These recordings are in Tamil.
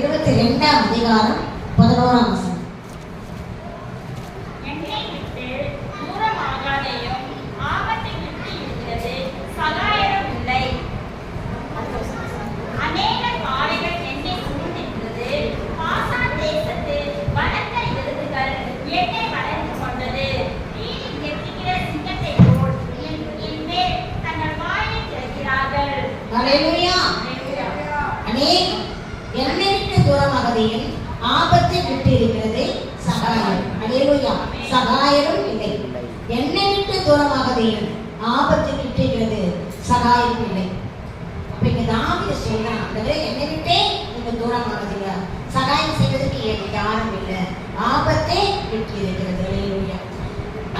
இருபத்தி ரெண்டாம் அதிகாரம் பதினோராம் வசனம். என்னை பாதையில் ஆபத்தை விட்டு இருக்கிறது சகாயம். ஹalleluya சகாயரும் இல்லை. என்னை விட்டு தூரமாகதையும் ஆபத்து விட்டு சகாயம் இல்லை. அப்ப இங்க தாவிய சொல்றான் என்னை விட்டே நீங்க தூரமாகதீங்க. சகாயம் செய்வதற்கு எனக்கு யாரும் இல்லை. ஆபத்தே விட்டு இருக்கிறது ஹalleluya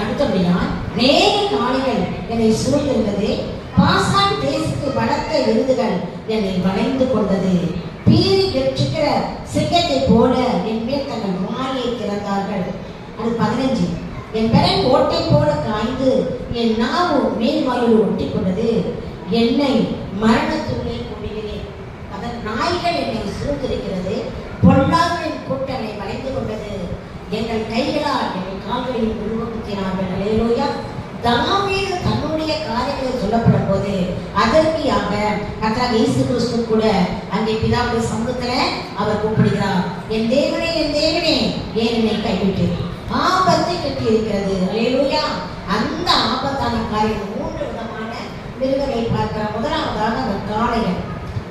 அடுத்தபடியா நேர நாளிகள் என்னை சூழ்ந்திருந்தது. பாசான் தேசத்து பலத்த விருதுகள் என்னை வளைந்து கொண்டது. பீறி சிங்கத்தை போல என் மேல் தங்கள் வாயை திறந்தார்கள். அது பதினஞ்சு. என் பெறன் ஓட்டை போல காய்ந்து என் நாவு மேல் வாயில் ஒட்டி கொண்டது என்னை மரணத்துள்ளே கூடுகிறேன் அதன் நாய்கள் என்னை சூழ்ந்திருக்கிறது. பொல்லாதவரின் கூட்டனை வளைந்து கொண்டது. எங்கள் கைகளால் எங்கள் கால்களில் உருவப்படுத்தினார்கள் தாமே தன் தன்னுடைய காரியங்கள் சொல்லப்படும் போது அதற்கியாக கர்த்தராக இயேசு கிறிஸ்து கூட அங்கே பிதாவுடைய சமூகத்துல அவர் கூப்பிடுகிறார் என் தேவனே என் தேவனே ஏன் என்னை கைவிட்டு ஆபத்தை கட்டி இருக்கிறது அலையிலோயா அந்த ஆபத்தான காரியம் மூன்று விதமான மிருகங்களை பார்க்கிறார் முதலாவதாக அந்த காளைகள்.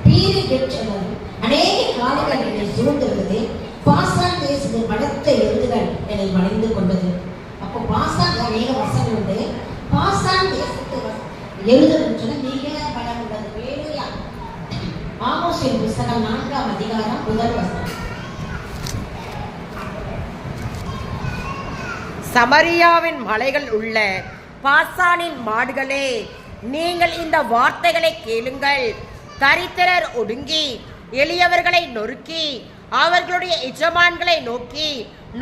பீரி பெற்றவர் அநேக காடுகள் என்னை சூழ்ந்திருந்தது. பாசான் தேசத்து பலத்த எழுதுகள் என்னை வளைந்து கொண்டது. அப்போ பாசான் அநேக வசங்கள் உண்டு. பாச மிக பலம் உள்ளது. வேலையா? ஆமோசின் புஸ்தகம் நான்காம் அதிகாரம் முதல் வசனம். சமரியாவின் மலைகள் உள்ள பாசானின் மாடுகளே நீங்கள் இந்த வார்த்தைகளை கேளுங்கள். தரித்திரர் ஒடுங்கி எளியவர்களை நொறுக்கி அவர்களுடைய எஜமான்களை நோக்கி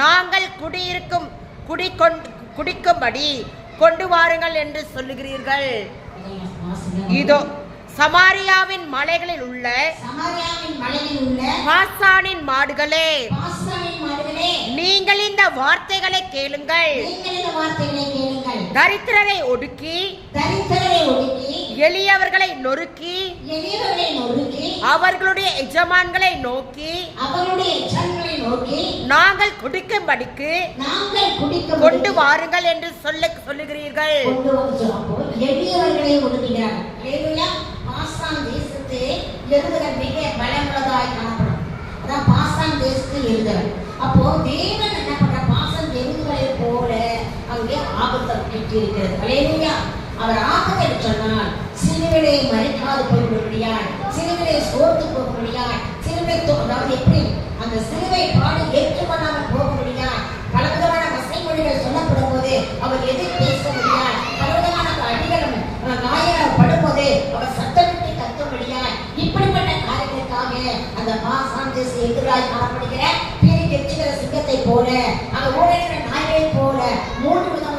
நாங்கள் குடியிருக்கும் குடிக்கொண்டு குடிக்கும்படி கொண்டு வாருங்கள் என்று சொல்லுகிறீர்கள். இதை சமாரியாவின் மலைகளில் உள்ள பாசானின் மாடுகளே நீங்கள் இந்த வார்த்தைகளை கேளுங்கள். தரித்திரரை ஒடுக்கி தரித்திரரை ஒடுக்கி எளியவர்களை நொறுக்கி எளியவர்களை நொறுக்கி அவர்களுடைய எஜமான்களை நோக்கி அவர்களுடைய எச்சங்களை நோக்கி நாங்கள் குடிக்கும்படிக்கு நாங்கள் குடிக்க கொண்டு வாருங்கள் என்று சொல்ல சொல்லுகிறீர்கள். கொண்டு வந்து அப்போ எளியவர்களை ஒடுக்குகிறார் ஹalleluya. பாசான் தேசத்து எருதுகள் மிக பலமுள்ளதாய் காணப்படும். அதான் பாசான் தேசத்து எருதுகள் அப்போ தேவன் என்ன பண்ற பாசான் எருதுகளை போல அங்கே ஆபத்தை கிட்டி இருக்கிறது ஹalleluya. அவர் ஆபத்தை சொன்னால் சிலுவிலே மறைக்காது போய்விடும்படியாய் சிலுவிலே சோர்த்து போகும்படியாய் சிலுவை அதாவது எப்படி அந்த சிலுவை பாடு ஏற்றுக்கொள்ளாமல் போகும்படியாய் பலவிதமான வசைமொழிகள் சொல்லப்படும் போது அவர் எதிர் பேச முடியாது பலவிதமான அடிகளும் அஹ், காயம் படும்போது அவர் சத்தமிட்டு கத்தும்படியாய் இப்படிப்பட்ட காரியத்திற்காக அந்த பாசான் தேச எதிராய் காணப்படுகிற பீரி கெச்சுகிற சிங்கத்தை போல அந்த ஊழல் நாய்களை போல மூன்று விதமான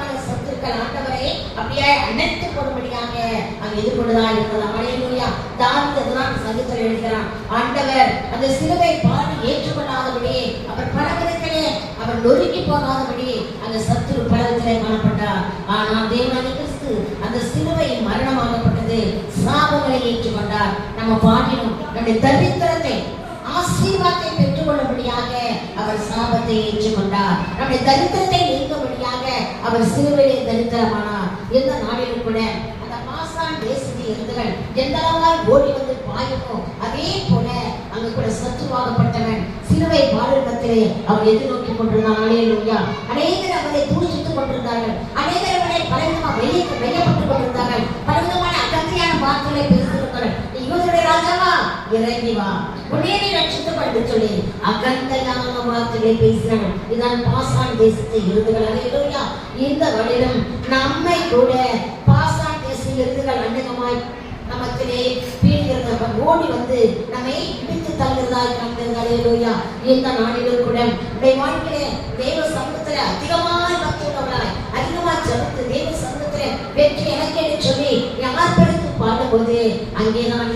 சத்துருக்கள் அப்படியே அணைத்து போடும்படியாக அங்க எதிர்கொண்டுதான் இருக்கலாம் அலையிலூயா. தாவித தான் சங்கத்தில் எழுதுகிறான். ஆண்டவர் அந்த சிலுவை பாடி ஏற்றுக்கொள்ளாதபடி அவர் பல அவர் நொறுக்கி போகாதபடி அந்த சத்துரு பலத்திலே காணப்பட்டார். ஆனால் தேவனாகிய கிறிஸ்து அந்த சிலுவை மரணமாகப்பட்டது சாபங்களை ஏற்றுக்கொண்டார். நம்ம பாடினோம் நம்முடைய தரித்திரத்தை ஆசீர்வாதத்தை பெற்றுக்கொள்ளும்படியாக அவர் சாபத்தை ஏற்றுக்கொண்டார். நம்முடைய தரித்திரத்தை நீக்கும்படியாக அவர் சிறுவையை தரித்திரமானார். எந்த நாளிலும் கூட அந்த மாசான் தேசத்து எருதுகள் எந்த அளவாய் ஓடி வந்து பாயுமோ அதே போல அங்கு கூட சத்துவாகப்பட்டவன் சிலுவை பாலிடத்திலே அவர் எதிர்நோக்கி கொண்டிருந்தான். அலையலுயா அநேகர் அவரை தூஷித்துக் கொண்டிருந்தார்கள். அநேகர் அவரை பலவிதமாக வெளியே வெளியப்பட்டுக் கொண்டிருந்தார்கள். ராஜாவா இறங்கி வா. உடனே நீ ரட்சித்துக் கொண்டு சொல்லி அகந்தையான வார்த்தைகளை பேசினார்கள் இதான் பாசான் தேசத்தை இருந்துகள் அலையலுயா. இந்த வழியிலும் நம்மை கூட பாசான் தேச இருந்துகள் அநேகமாய் நமத்திலே பீடுகிறத ஓடி வந்து நம்மை இடித்து தள்ளுறதாய் கண்டிருந்தாலேலூயா இந்த நாளிலும் கூட உடைய வாழ்க்கையிலே தேவ சமூகத்துல அதிகமாய் பக்தியுள்ளவர்களாய் அதிகமாய் ஜபித்து தேவ சமூகத்துல வெற்றி எனக்கேன்னு சொல்லி யார் படுத்து பாடும்போது அங்கே நான்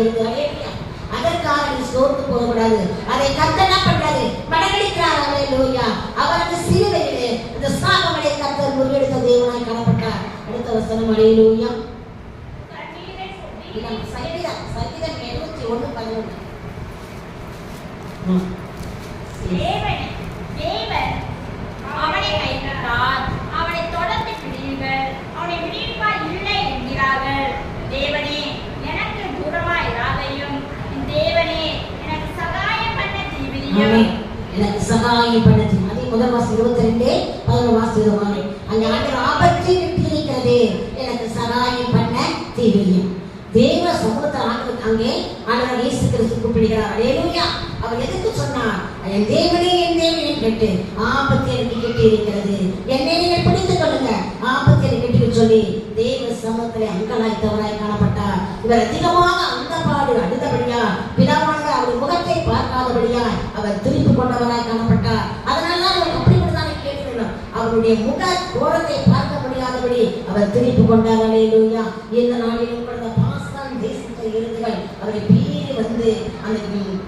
இருந்தான் பாசா அதற்காக நீ சோர்ந்து போகக்கூடாது. அதை கத்த என்ன பண்றாரு? மடங்கடிக்கிறார் அல்லேலூயா அவர் அவரது சிலுவையிலே இந்த சாபங்களை கத்தர் முறியெடுத்த தேவனாய் காணப்பட்டார். அடுத்த வசனம் அல்லேலூயா கண்ணீரை சொல்லி இதான் சங்கீதம் சங்கீதம் எழுபத்தி ஒன்று பதினொன்று தேவன் தேவன் அவனை கைவிட்டார் அவனை தொடர்ந்து பிடியுங்கள் அவனை விடுவிப்பார் இல்லை என்கிறார்கள் தேவனே எனக்கு தூரமாய் இராதையும் என் தேவனே எனக்கு சகாயம் பண்ண எல்லாமே எனக்கு சகாயம் பண்ணது. அதே முதல் மாசம் இருபத்தி ரெண்டு பதினொரு மாசம் இருபது. அந்த ஆண்டு ஆபத்து இருக்கிறது எனக்கு சகாயம் பண்ண தெரியும் தேவ சமூகத்தை ஆண்டு அங்கே ஆனால் இயேசு கிறிஸ்து கூப்பிடுகிறார். அல்லேலூயா அவர் எதுக்கு சொன்னார்? என் தேவனே என் தேவனே கேட்டு ஆபத்து எனக்கு கேட்டு இருக்கிறது என்னை நீங்கள் பிடித்துக் கொள்ளுங்க. ஆபத்து எனக்கு கேட்டு சொல்லி தேவ சமூகத்தில் அங்கலாய் தவறாய் காணப்பட்டார். இவர் அதிகமாக அந்த பாடு அடுத்தபடியா பிதாவானவர் அவர் முகத்தை பார்க்காதபடியாய் அவர் திருப்பி கொண்டவராய் காணப்பட்டார் அதனால தான் அவர் அப்படிப்பட்டதானே கேட்கிறோம் அவருடைய முக கோரத்தை பார்க்க முடியாதபடி அவர் திருப்பி கொண்டார். அலையிலூயா இந்த நாளிலும் கூட பாஸ்தான் தேசத்தை எழுதுகள் அவரை பீறி வந்து அந்த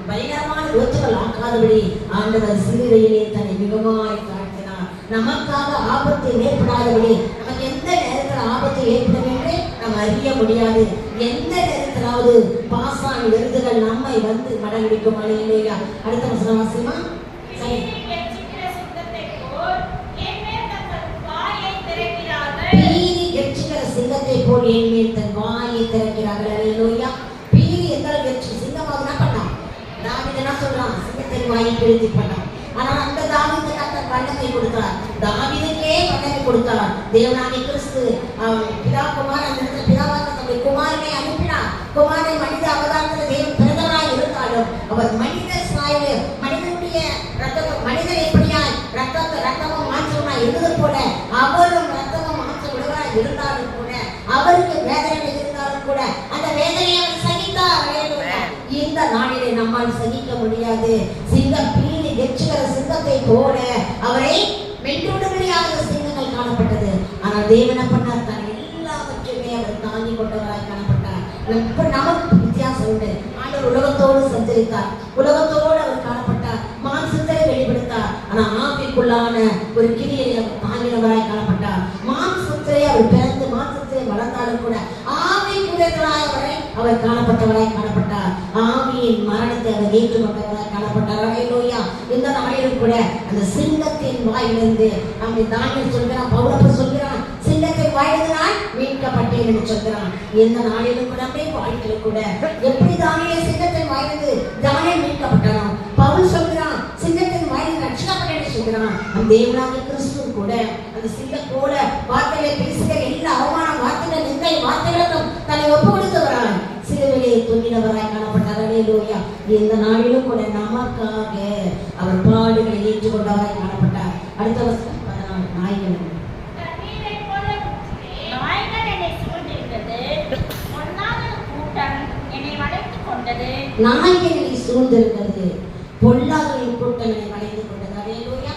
பயங்கரமான விபத்துகள் ஆக்காதபடி ஆண்டவர் சிறுவையிலே தன்னை மிகமாய் காட்டினார் நமக்காக ஆபத்து ஏற்படாதபடி நமக்கு எந்த நேரத்தில் ஆபத்து ஏற்படும் என்று நாம் அறிய முடியாது. எந்த நேரத்திலாவது பாசான் விருதுகள் நம்மை வந்து மடங்கிடிக்கும் அலையிலேயா அடுத்த வசனம் வாசிமா? சரி. போல் என் மேல் தன் வாயை திறக்கிறார்கள் அல்லேலூயா. பீறி எந்த கெர்ச்சி சிங்கமாக என்ன பண்ணான்? தாவித என்ன சொல்றான்? சிங்கத்தின் வாயை கிழித்து பண்ணான் ஆனா அந்த தாவித கத்தர் வல்லமை கொடுத்தார். தாவீதுக்கே வல்லமை கொடுத்தார். தேவனாகிய கிறிஸ்து பிதா குமார் அந்த இடத்துல பிதாவாக தன்னுடைய குமாரனை அனுப்பினார். குமாரன் நம்மால் சகிக்க முடியாது. சிங்கம் பீறி வெச்சுகிற சிங்கத்தை போல அவரை வென்றுவிடும்படியாக சிங்கங்கள் காணப்பட்டது. ஆனால் தேவன பண்ணார்? தான் எல்லாவற்றையுமே அவர் தாங்கி கொண்டவராய் காணப்பட்டார். இப்ப நமக்கு வித்தியாசம் உண்டு. ஆண்டவர் உலகத்தோடு சஞ்சரித்தார். உலகத்தோடு அவர் காணப்பட்டார். மாம்சத்தை வெளிப்படுத்தார். ஆனா ஆவிக்குள்ளான ஒரு கிளியை அவர் தாங்கினவராய் காணப்பட்டார். மாம்சத்திலே அவர் பிறந்து மாம்சத்திலே வளர்ந்தாலும் கூட ஆவிக்குரியவராய் அவரை அவர் காணப்பட்டவராய் காணப்பட்டார். ஆவியின் மரணத்தை அவர் ஏற்றுக்கொண்டவராய் காணப்பட்டார். அல்லேலூயா இந்த நாளிலும் கூட அந்த சிங்கத்தின் வாயிலிருந்து நம்மை தானியல் சொல்கிறான் பௌரப்ப சொல்கிறான் சிங்கத்தின் வாயிலிருந்து மீட்கப்பட்டேன் என்று சொல்கிறான். இந்த நாளிலும் கூட அப்படியே வாழ்க்கையில் கூட எப்படி தானே சிங்கத்தின் வாயிலிருந்து தானே மீட்கப்பட்டானோ பவுல் சொல்கிறான் சிங்கத்தின் வாயிலிருந்து ரட்சிக்கப்பட்டேன் என்று சொல்கிறான். அந்த தேவனாக கிறிஸ்து கூட அந்த சிங்க கூட வார்த்தைகளை பேசுகிற எல்லா அவமான வார்த்தைகள் எந்த வார்த்தைகளுக்கும் தன்னை ஒப்பு கொடுத்து தொங்கினவராய் காணப்பட்டார். அல்லேலூயா. இந்த நாளிலும் கூட நமக்காக அவர் பாடுகளை ஏற்றுக்கொண்டவராய் காணப்பட்டார். அடுத்த வருஷம் பதினாலு நாய்கள். நாய்கள் சூழ்ந்திருந்தது. ஒன்னாவது கூட்டம் என்னை வளைந்து கொண்டது. அல்லேலூயா.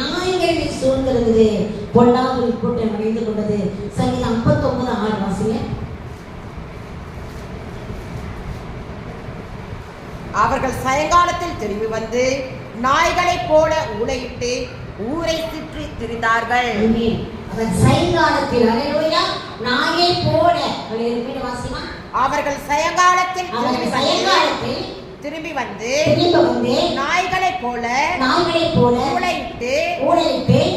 நாய்களை சூழ்ந்திருந்தது. பொல்லாதவரின் கூட்டம் வளைந்து கொண்டது. சங்கீதம் 59 ஆறு வாசிங்க. அவர்கள் சாயங்காலத்தில் திரும்பி வந்து நாய்களைப் போல ஊளையிட்டு ஊரை சுற்றி திரிந்தார்கள். அவர் சாயங்காலத்தில் நாயை போல. அவர்கள் சாயங்காலத்தில் அவர் திரும்பி வந்து சாயங்காலத்தில் திரும்பி வந்து திரும்ப வந்து நாய்களைப் போல நாய்களைப் போல ஊழையிட்டு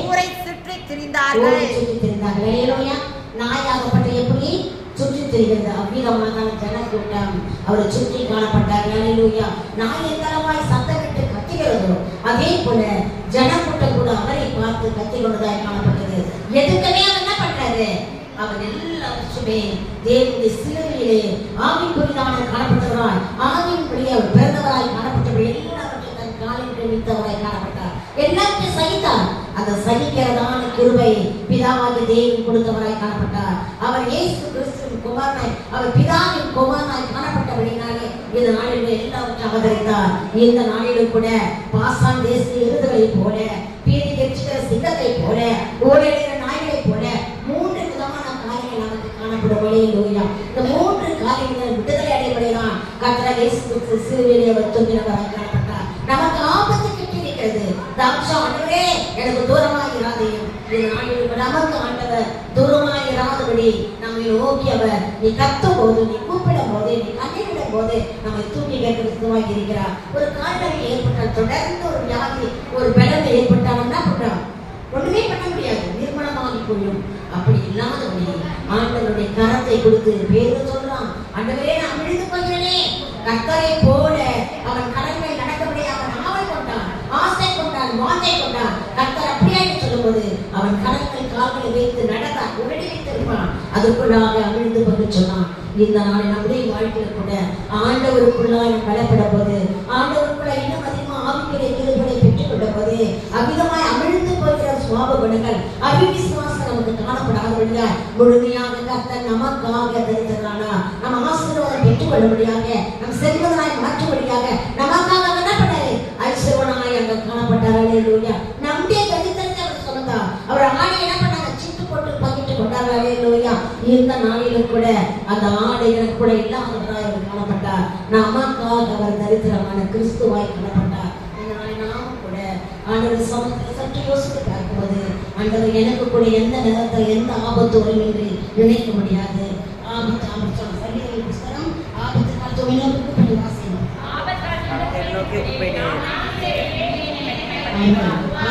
ஊரை சுற்றி திரிந்தார்கள். நாயாகப்பட்ட எப்படி? சுற்றி திரிகிறது ஜன ஜனக்கூட்டம் அவரை சுற்றி காணப்பட்டார்கள் நான் எத்தனமாய் எந்தளவாய் சத்தமிட்டு கத்துகிறதோ அதே போல ஜனக்கூட்டம் கூட அவரை பார்த்து கத்தி கொண்டதாய் காணப்பட்டது. எதுக்குமே அவர் என்ன பண்றாரு? அவர் எல்லாவற்றுமே தேவனுடைய சிலுவையிலே ஆவிக்குரியதான காணப்பட்டவராய் ஆவியின்படி அவர் பிறந்தவராய் காணப்பட்டவர். எல்லாவற்றையும் தன் காலின் நிமித்தவராய் காணப்பட்டார். எல்லாத்தையும் சகித்தார். அந்த சகிக்கிறதான கிருபை பிதாவாகிய தேவன் கொடுத்தவராய் காணப்பட்டார். அவர் இயேசு கிறிஸ்துவின் குமாரனாய் அவர் பிதாவின் குமாரனாய் காணப்பட்டபடினாலே இந்த நாளில் எல்லாவற்றையும் அவதரித்தார். இந்த நாளிலும் கூட பாசான் தேசிய இருதுகளை போல பீடி கட்சிக்கிற சிங்கத்தை போல ஓடிடுகிற நாய்களை போல மூன்று விதமான காரியங்கள் நமக்கு காணப்படும். வழியிலூயா இந்த மூன்று காரியங்கள் விடுதலை அடைவடைதான் கர்த்தராக இயேசு கிறிஸ்து சிலுவையிலே அவர் தொங்கினவராய் காணப்பட்டார் நமக்கு ஆபத்து கிட்டிருக்கிறது தாட்சா ஆண்டவரே எனக்கு இது நாளில் நமக்கு ஆண்டவர் தூரமாய் நம்மை நோக்கி அவர் நீ கத்தும் போது நீ கூப்பிடும் போது நீ கண்ணீரிடும் போது நம்மை தூக்கி கேட்கிறதுவாக இருக்கிறார். ஒரு காரணம் ஏற்பட்டால் தொடர்ந்து ஒரு வியாதி ஒரு பிளவு ஏற்பட்டால் என்ன பண்றோம் ஒண்ணுமே பண்ண முடியாது நிர்மணமாகி கொள்ளும் அப்படி இல்லாதபடி ஆண்டவருடைய கரத்தை கொடுத்து பேரு சொல்றான் ஆண்டவரே நான் விழுந்து போகிறேனே. கத்தரை போல அவன் கடமை கடற்கரை வைத்து நடந்தான் உடனே வைத்திருப்பான் அதுக்குள்ளாக அமிழ்ந்து கொண்டு சொன்னான் இந்த நாளை நம்முடைய வாழ்க்கையில் கூட ஆண்டவருக்குள்ளாக பலப்பட போது ஆண்டவருக்குள்ள இன்னும் அதிகமா ஆவிக்குரிய இருப்பதை பெற்றுக் கொண்ட போது அமிதமாய் அமிழ்ந்து போகிற சுவாப குணங்கள் அபிவிசுவாசம் நமக்கு காணப்படாதபடியா முழுமையாக கர்த்தர் நமக்காக தரித்திருக்கானா நம்ம ஆசீர்வாதம் பெற்றுக்கொள்ளும்படியாக நம் செல்வதனாய் மாற்றும்படியாக இருந்த நாளிலும் கூட அந்த ஆடை எனக்கு கூட இல்லாதவராய் அவர் காணப்பட்டார். நான் அம்மாக்காக அவர் தரித்திரமான கிறிஸ்துவாய் காணப்பட்டார். இந்த நாளில் கூட ஆண்டவர் சமத்தில் சற்று யோசித்து பார்க்கும்போது ஆண்டவர் எனக்கு கூட எந்த நேரத்தில் எந்த ஆபத்து வரும் என்று நினைக்க முடியாது. ஆபத்து ஆபத்து. சொன்ன புஸ்தகம் ஆபத்து நாள் வினோதுக்கு பண்ணி வாசிக்கணும்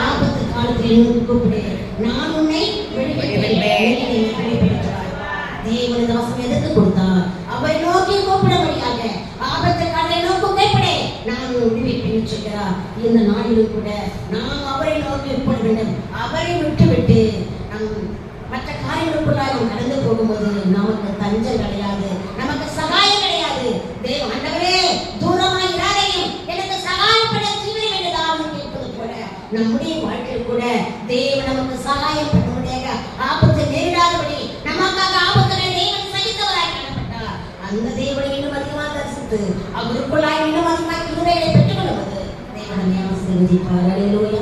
ஆபத்து காலத்தில் எனக்கு கூப்பிடு நான் உன்னை வெளிப்படுத்துவேன். தேவன் தாசம் எதற்கு கொடுத்தார் அவரை நோக்கி கூப்பிடும்படியாக ஆபத்து காலை நோக்கி கூப்பிடு. நான் விடுவிப்பேன் சொல்கிறார் இந்த நாளிலும் கூட நாம் அவரை நோக்கி கூப்பிட வேண்டும். அவரை விட்டு விட்டு நம் மற்ற காரியங்களுக்குள்ளாக நாம் கடந்து போகும்போது நமக்கு தஞ்சம் கிடையாது நமக்கு சகாயம் கிடையாது தேவ ஆண்டவரே தூரமாய் இராதையும் எனக்கு சகாயப்பட தீவிர வேண்டியதாக கேட்பது போல நம்முடைய வாழ்க்கையில் கூட தேவ நமக்கு சகாயம் பண்ணும்படியாக ஆபத்து நேரிடாதபடி நமக்காக ஆபத்தினை தேவன் சகித்தவராய் காணப்பட்டார் அந்த தேவனை இன்னும் அதிகமாக தரிசித்து அவருக்குள்ளாய் இன்னும் அதிகமாக கிருபைகளை பெற்றுக் கொள்வது தேவனை ஆசீர்வதிப்பார் அல்லேலூயா